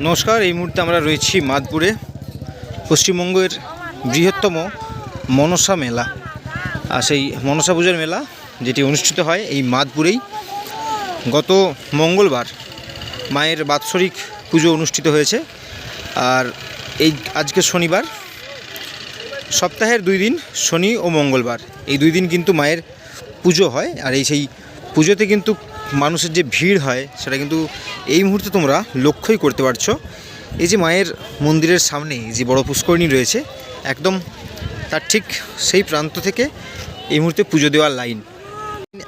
নমস্কার, এই মুহূর্তে আমরা রয়েছি মাদপুরে, পশ্চিমবঙ্গের বৃহত্তম মনসা মেলা। আর সেই মনসা পূজার মেলা যেটি অনুষ্ঠিত হয় এই মাদপুরেই, গত মঙ্গলবার মায়ের বাৎসরিক পুজো অনুষ্ঠিত হয়েছে। আর এই আজকে শনিবার, সপ্তাহের দুই দিন শনি ও মঙ্গলবার। এই দুই দিন কিন্তু মায়ের পুজো হয়, আর এই সেই পুজোতে কিন্তু মানুষের যে ভিড় হয়, সেটা কিন্তু এই মুহূর্তে তোমরা লক্ষ্যই করতে পারছ। এই যে মায়ের মন্দিরের সামনে যে বড় পুষ্করিণী রয়েছে, একদম তার ঠিক সেই প্রান্ত থেকে এই মুহূর্তে পুজো দেওয়ার লাইন।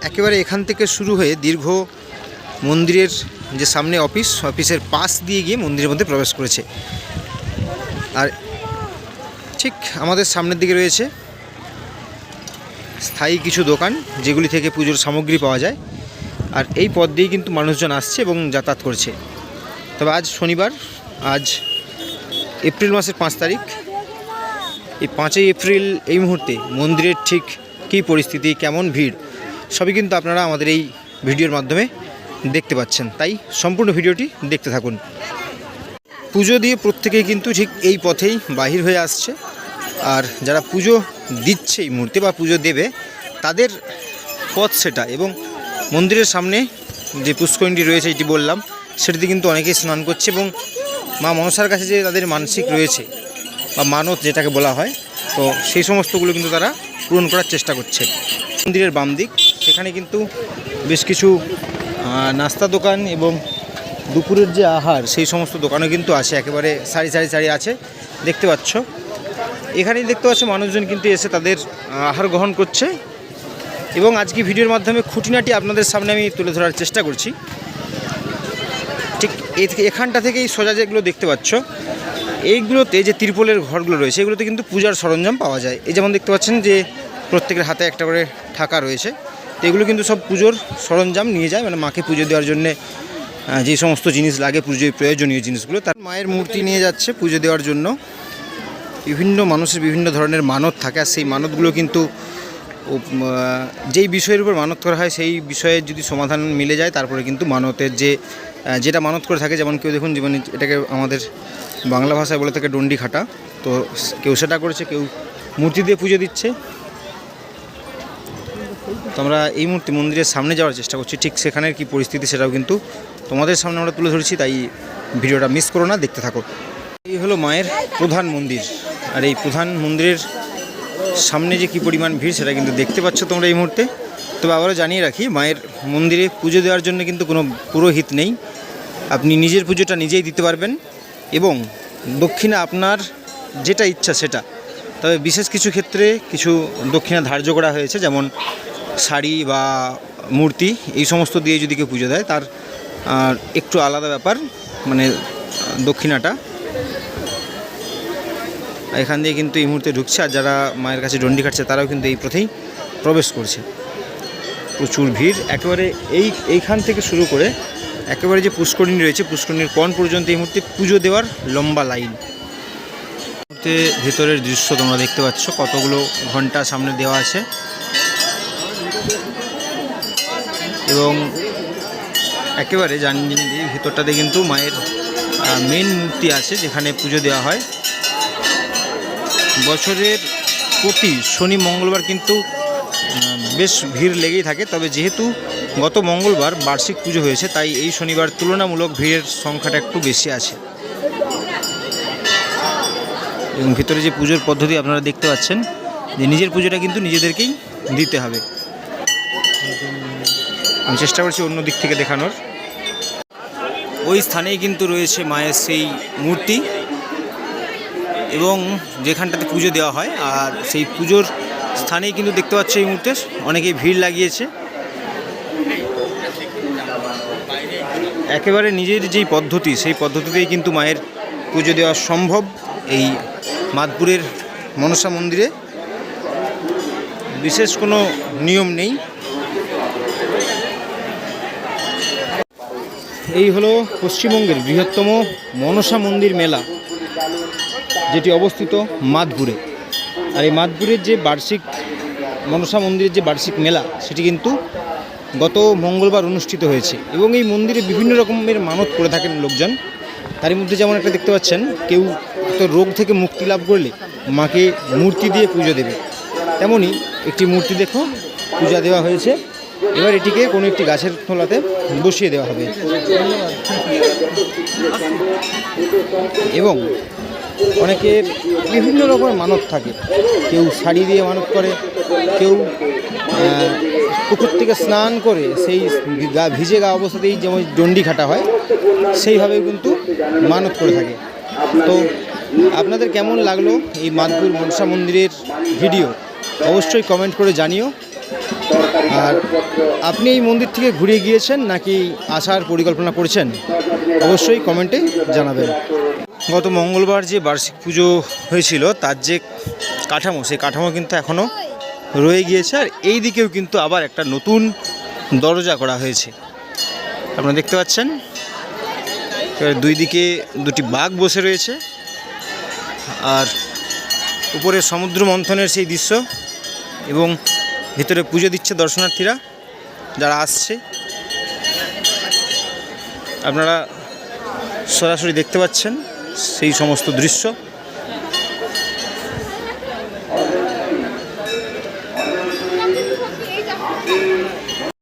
একেবারে এখান থেকে শুরু হয়ে দীর্ঘ মন্দিরের যে সামনে অফিস, অফিসের পাশ দিয়ে গিয়ে মন্দিরের মধ্যে প্রবেশ করেছে। আর ঠিক আমাদের সামনের দিকে রয়েছে স্থায়ী কিছু দোকান, যেগুলি থেকে পুজোর সামগ্রী পাওয়া যায়। আর এই পথ দিয়েই কিন্তু মানুষজন আসছে এবং যাতায়াত করছে। তবে আজ শনিবার, আজ এপ্রিল মাসের পাঁচ তারিখ। এই পাঁচই এপ্রিল এই মুহূর্তে মন্দিরের ঠিক কী পরিস্থিতি, কেমন ভিড়, সবই কিন্তু আপনারা আমাদের এই ভিডিওর মাধ্যমে দেখতে পাচ্ছেন। তাই সম্পূর্ণ ভিডিওটি দেখতে থাকুন। পুজো দিয়ে প্রত্যেকেই কিন্তু ঠিক এই পথেই বাহির হয়ে আসছে। আর যারা পুজো দিচ্ছে এই মুহূর্তে বা পুজো দেবে, তাদের পথ সেটা এবং মন্দিরের সামনে যে পুষ্করিণীটি রয়েছে এটি বললাম, সেটিতে কিন্তু অনেকেই স্নান করছে এবং মা মনসার কাছে যে তাদের মানসিক রয়েছে বা মানত যেটাকে বলা হয়, তো সেই সমস্তগুলো কিন্তু তারা পূরণ করার চেষ্টা করছে। মন্দিরের বাম দিক, সেখানে কিন্তু বেশ কিছু নাস্তা দোকান এবং দুপুরের যে আহার, সেই সমস্ত দোকানও কিন্তু আছে, একেবারে সারি সারি সারি আছে, দেখতে পাচ্ছ। এখানেই দেখতে পাচ্ছ, মানুষজন কিন্তু এসে তাদের আহার গ্রহণ করছে। এবং আজকে ভিডিওর মাধ্যমে খুঁটিনাটি আপনাদের সামনে আমি তুলে ধরার চেষ্টা করছি। ঠিক এখানটা থেকেই সোজা যেগুলো দেখতে পাচ্ছ, এইগুলোতে যে তিরপলের ঘরগুলো রয়েছে, এগুলোতে কিন্তু পূজার সরঞ্জাম পাওয়া যায়। এই যেমন দেখতে পাচ্ছেন যে প্রত্যেকের হাতে একটা করে ঠাকা রয়েছে। তো এগুলো কিন্তু সব পুজোর সরঞ্জাম নিয়ে যায় মানে মাকে পুজো দেওয়ার জন্যে যে সমস্ত জিনিস লাগে, পুজোয় প্রয়োজনীয় জিনিসগুলো, তার মায়ের মূর্তি নিয়ে যাচ্ছে পুজো দেওয়ার জন্য। বিভিন্ন মানুষের বিভিন্ন ধরনের মানত থাকে, আর সেই মানতগুলো কিন্তু যেই বিষয়ের উপর মানত করা হয় সেই বিষয়ে যদি সমাধান মিলে যায়, তারপরে কিন্তু মানতের যে যেটা মানত করে থাকে, যেমন কেউ দেখুন জীবনে এটাকে আমাদের বাংলা ভাষায় বলে থাকে ডন্ডি খাটা, তো কেউ সেটা করেছে, কেউ মূর্তি দিয়ে পুজো দিচ্ছে। তো আমরা এই মুহূর্তে মন্দিরের সামনে যাওয়ার চেষ্টা করছি, ঠিক সেখানের কি পরিস্থিতি সেটাও কিন্তু তোমাদের সামনে আমরা তুলে ধরেছি, তাই ভিডিওটা মিস করো না, দেখতে থাকো। এই হলো মায়ের প্রধান মন্দির, আর এই প্রধান মন্দিরের সামনে যে কী পরিমাণ ভিড় সেটা কিন্তু দেখতে পাচ্ছ তোমরা এই মুহূর্তে। তবে আবারও জানিয়ে রাখি, মায়ের মন্দিরে পুজো দেওয়ার জন্য কিন্তু কোনো পুরোহিত নেই। আপনি নিজের পুজোটা নিজেই দিতে পারবেন এবং দক্ষিণা আপনার যেটা ইচ্ছা সেটা। তবে বিশেষ কিছু ক্ষেত্রে কিছু দক্ষিণা ধার্য করা হয়েছে, যেমন শাড়ি বা মূর্তি, এই সমস্ত দিয়ে যদি কেউ পুজো দেয়, তার একটু আলাদা ব্যাপার মানে দক্ষিণাটা। এখান দিয়ে কিন্তু এই মুহূর্তে ঢুকছে আর যারা মায়ের কাছে ডন্ডি কাটছে তারাও কিন্তু এই পথেই প্রবেশ করছে। প্রচুর ভিড়। একেবারে এই, এইখান থেকে শুরু করে একেবারে যে পুষ্করিণী রয়েছে, পুষ্করিণীর কন পর্যন্ত এই মুহূর্তে পুজো দেওয়ার লম্বা লাইন। মুহূর্তে ভেতরের দৃশ্য তোমরা দেখতে পাচ্ছ, কতগুলো ঘণ্টা সামনে দেওয়া আছে। এবং একেবারে জানি জানি ভেতরটাতে কিন্তু মায়ের মেন মূর্তি আছে যেখানে পুজো দেওয়া হয়। বছরের প্রতি শনি, মঙ্গলবার কিন্তু বেশ ভিড় লেগেই থাকে। তবে যেহেতু গত মঙ্গলবার বার্ষিক পুজো হয়েছে, তাই এই শনিবার তুলনামূলক ভিড়ের সংখ্যাটা একটু বেশি আছে। এবং ভিতরে যে পুজোর পদ্ধতি আপনারা দেখতে পাচ্ছেন, যে নিজের পুজোটা কিন্তু নিজেদেরকেই দিতে হবে। আমি চেষ্টা করছি অন্য দিক থেকে দেখানোর। ওই স্থানেই কিন্তু রয়েছে মায়ের সেই মূর্তি। এবং যেখানটাতে পুজো দেওয়া হয়, আর সেই পুজোর স্থানেই কিন্তু দেখতে পাচ্ছ এই মুহূর্তে অনেকেই ভিড় লাগিয়েছে। একেবারে নিজের যেই পদ্ধতি, সেই পদ্ধতিতেই কিন্তু মায়ের পুজো দেওয়া সম্ভব এই মাদপুরের মনসা মন্দিরে। বিশেষ কোনো নিয়ম নেই। এই হলো পশ্চিমবঙ্গের বৃহত্তম মনসা মন্দির মেলা। যেটি অবস্থিত মাদপুরে আর এই মাদপুরের যে বার্ষিক মনসা মন্দিরের যে বার্ষিক মেলা, সেটি কিন্তু গত মঙ্গলবার অনুষ্ঠিত হয়েছে এবং এই মন্দিরে বিভিন্ন রকমের মানত করে থাকেন লোকজন। তারই মধ্যে যেমন একটা দেখতে পাচ্ছেন, কেউ তো রোগ থেকে মুক্তি লাভ করলে মাকে মূর্তি দিয়ে পুজো দেবে। তেমনই একটি মূর্তি দেখো, পূজা দেওয়া হয়েছে। এবার এটিকে কোনো একটি গাছের তলাতে বসিয়ে দেওয়া হবে। এবং অনেকের বিভিন্ন রকমের মানত থাকে। কেউ শাড়ি দিয়ে মানত করে, কেউ পুকুর থেকে স্নান করে সেই গা, ভিজে গা অবস্থাতেই যেমন ডন্ডি খাটা হয় সেইভাবে কিন্তু মানত করে থাকে। তো আপনাদের কেমন লাগল এই মাদপুর মনসা মন্দিরের ভিডিও? অবশ্যই কমেন্ট করে জানিও। আর আপনি এই মন্দির থেকে ঘুরে গিয়েছেন নাকি আসার পরিকল্পনা করছেন? অবশ্যই কমেন্টে জানাবেন। গত মঙ্গলবার যে বার্ষিক পুজো হয়েছিল, তার যে কাঠামো, সেই কাঠামো কিন্তু এখনও রয়ে গিয়েছে। আর এই দিকেও কিন্তু আবার একটা নতুন দরজা করা হয়েছে। আপনারা দেখতে পাচ্ছেন দুই দিকে দুটি বাঘ বসে রয়েছে। আর উপরে সমুদ্র মন্থনের সেই দৃশ্য এবং ভিতরে পুজো দিচ্ছে দর্শনার্থীরা যারা আসছে। আপনারা সরাসরি দেখতে পাচ্ছেন সেই সমস্ত দৃশ্য।